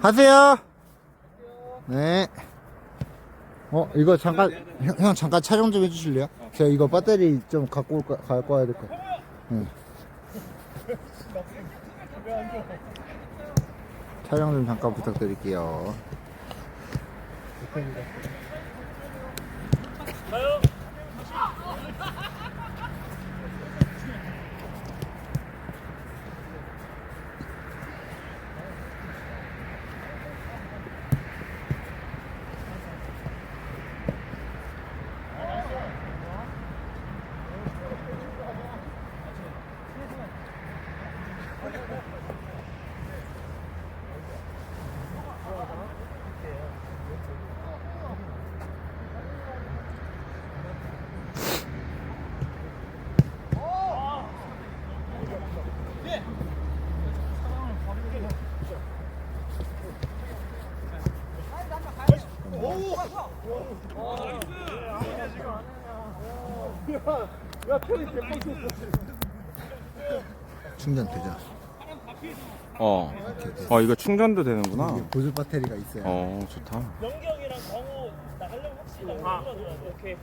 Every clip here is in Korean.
하세요. 네. 어, 이거 잠깐, 형, 형 잠깐 촬영 좀 해주실래요? 제가 이거 배터리 좀 갖고 올 거, 갖고 와야 될 거. 네. 촬영 좀 잠깐 부탁드릴게요. 충전 되죠? 어. 어, 이거 충전도 되는구나. 이게 보조 배터리가 있어요. 어, 좋다. 영경이랑 정우 나가려면 혹시 나 오케이.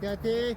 화이팅, 화이팅!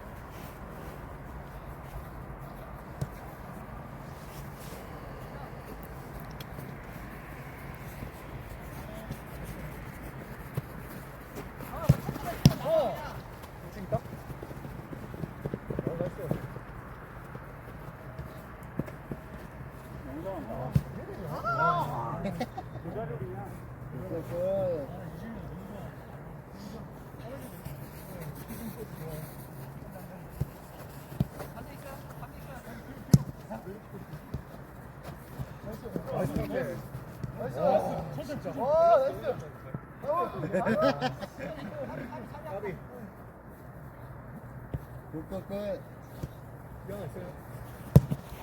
굿굿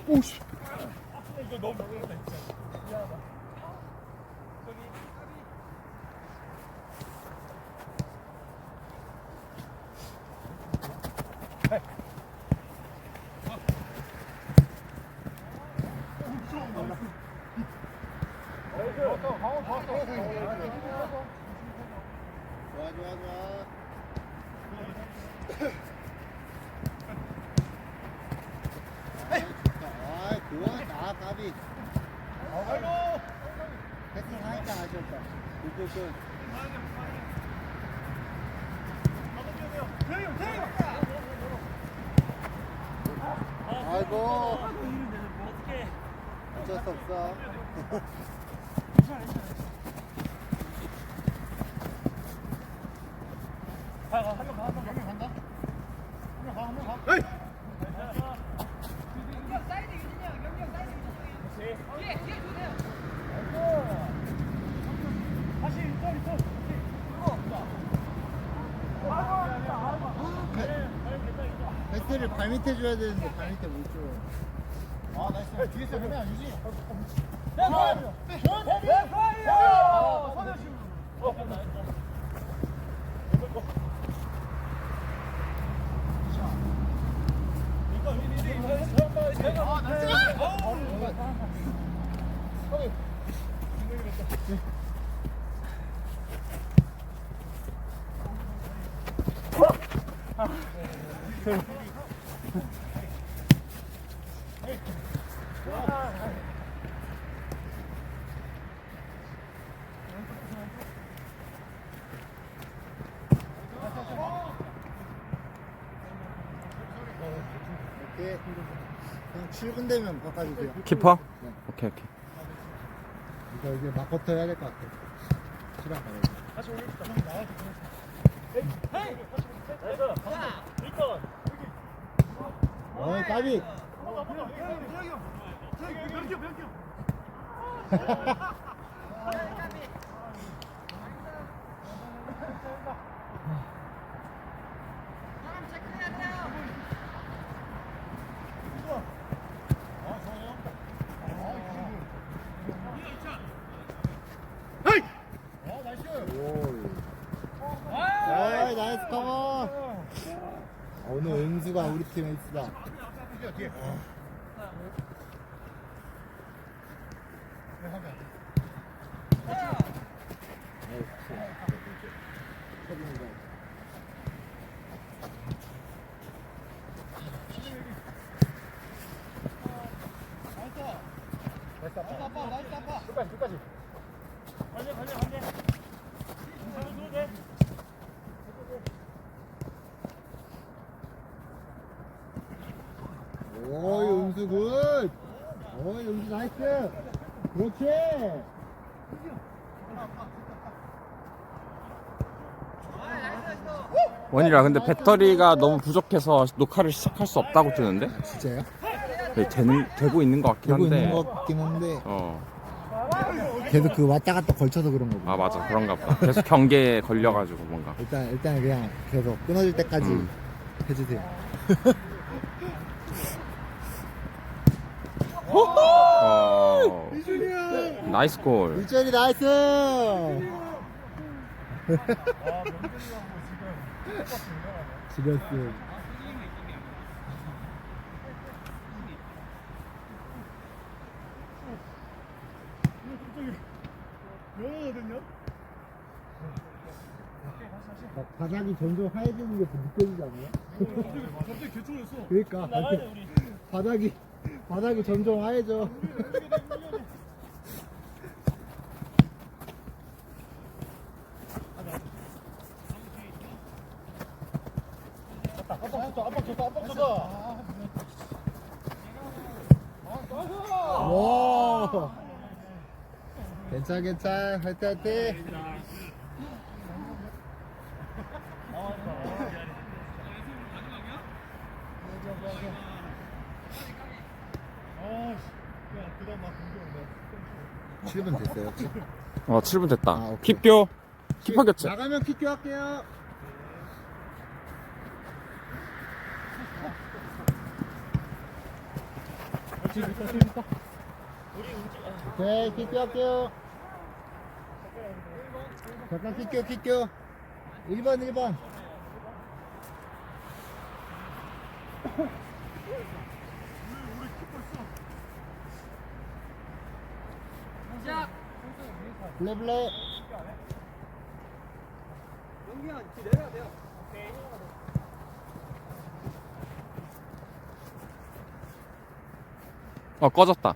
오씨 좋아 좋아 좋아 아이 그거 나 까비 패팅 하니까 아이고? 어쩔 수 배트를 발 밑에 줘야 되는데 발 밑에 못 줘. 아 나이스. 뒤에서 그러면 유지. 오케이. 7분되면 바꿔주세요. 키퍼? 네. 오케이 오케이. 이거 이제 막버터 해야 될 것 같아. 실험 가야 돼. 다시 올립시다. 헤이! 자, 리턴. 어, 까비. 변경, 변경. 나이스 커버. 오늘 은수가 우리 팀에 있다. 가자 가자 가자 잡아줘도 돼 오이 은수 굿. 오이 은수 나이스. 그렇지. 원이라 근데 배터리가 너무 부족해서 녹화를 시작할 수 없다고 뜨는데? 진짜요? 네, 되는, 되고 있는 것 같긴 되고 한데. 있는 것 같긴 한데 어. 계속 그 왔다 갔다 걸쳐서 그런 거고. 아 맞아 그런가 보다. 계속 경계에 걸려가지고 뭔가. 일단 일단 그냥 계속 끊어질 때까지 음. 해주세요. 어. 나이스 골. 일절이 나이스. 지렸어. 막 바닥이 점점 하얘지는 게 느껴지지 않아요? 갑자기 개쩔었어 그러니까 바닥이 바닥이 점점 하얘져. 와. 괜찮 괜찮 화이팅 화이팅. 그다음 막 공격 7분 됐어요. 어 7분 됐다. 아, 오케이. 킵교. 키퍼 교체. 나가면 킥교 할게요. 오케이 킥교 할게요. 잠깐 킥교 킥교. 1번 1번. 블레 블레. 어 꺼졌다.